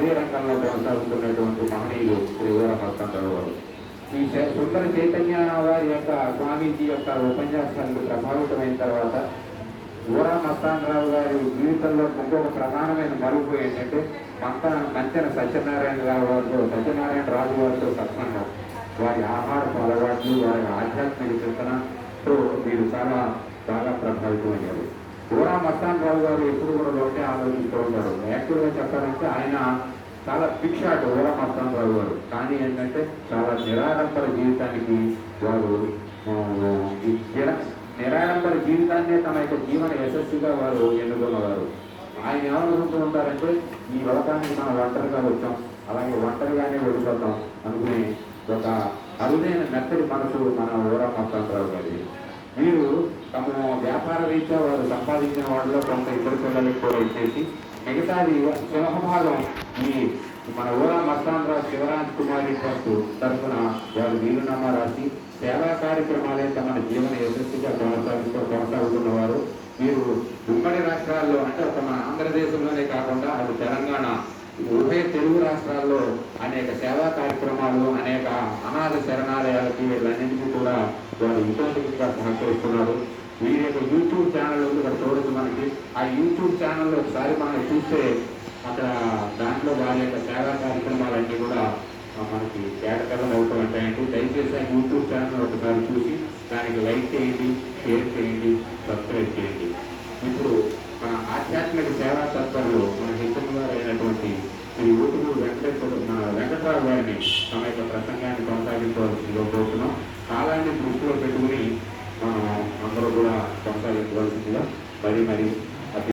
అదే రంగంలో కొనసాగుతున్నటువంటి మహనీయులు శ్రీ ఊర మస్తానరావు గారు. ఈ సుందర చైతన్య వారి యొక్క స్వామీజీ యొక్క ఉపన్యాసానికి ప్రభావితమైన తర్వాత ఊరా మస్తానరావు గారి జీవితంలో ఇంకొక ప్రధానమైన మరుపు ఏంటంటే మంత మంచెన సత్యనారాయణ రావు గారితో సత్యనారాయణ రాజు గారితో సత్సంగం. వారి ఆహారపు అలవాట్లు వారి ఆధ్యాత్మిక చింతనతో వీరు చాలా బాగా ప్రభావితమయ్యారు. ఊరా మస్తానరావు గారు ఎప్పుడు కూడా ఒకటే ఆలోచిస్తూ ఉంటారు. యాక్చువల్గా చెప్పాలంటే ఆయన చాలా పిక్షాట్ ఊరా మస్తానరావు గారు కానీ ఏంటంటే చాలా నిరాడంబర జీవితానికి వారు నిరాడంబర జీవితాన్నే తమ యొక్క జీవన యశస్సుగా వారు ఎన్నుకున్నవారు. ఆయన ఏమనుకుంటూ ఉంటారంటే ఈ లోకానికి మనం ఒంటరిగా వచ్చాం. అలాగే ఒంటరిగానే వెళ్ళిపోతాం అనుకునే ఒక అరుదైన మెత్తడి మనసు మన ఊరా మస్తానరావు గారి రీత్యా వారు సంపాదించిన వాళ్ళలో కొంత ఇద్దరు పిల్లలకు కూడా ఇచ్చేసి మిగతాది సింహభాగం ఈ మన ఊరా మస్తానరావు శివరాజ్ కుమారి ట్రస్ట్ తరఫున వారు వీలునామా రాసి సేవా కార్యక్రమాలే తమ జీవన యశస్సుగా కొనసాగుతూ కొనసాగుతున్నవారు. మీరు ఉమ్మడి రాష్ట్రాల్లో అంటే ఒక మన ఆంధ్రదేశంలోనే కాకుండా అటు తెలంగాణ ఉభయ తెలుగు రాష్ట్రాల్లో అనేక సేవా కార్యక్రమాలు అనేక అనాథ శరణాలయాలకి వీళ్ళన్నింటికీ కూడా వారు ఇంకోటిగా సహకరిస్తున్నారు. యూట్యూబ్ ఛానల్ ఉంది ఇక్కడ చూడొచ్చు మనకి. ఆ యూట్యూబ్ ఛానల్లో ఒకసారి మనం చూస్తే అక్కడ దాంట్లో వారి యొక్క సేవా కార్యక్రమాలన్నీ కూడా మనకి కేటకరం అవుతూ ఉంటాయండి. దయచేసి ఆ యూట్యూబ్ ఛానల్ ఒకసారి చూసి దానికి లైక్ చేయండి షేర్ చేయండి సబ్స్క్రైబ్ చేయండి. ఇప్పుడు మన ఆధ్యాత్మిక సేవా తత్వంలో మన హితం అయినటువంటి శ్రీ ఊటుకు వెంకటేశ్వర మన వెంకటరావు గారిని తమ యొక్క ప్రసంగాన్ని కొనసాగించవలసిందిగా కోరుతున్నాం. కాలాన్ని దృష్టిలో పెట్టుకుని మనం అందరూ కూడా కొనసాగించవలసిందిగా మరి మరి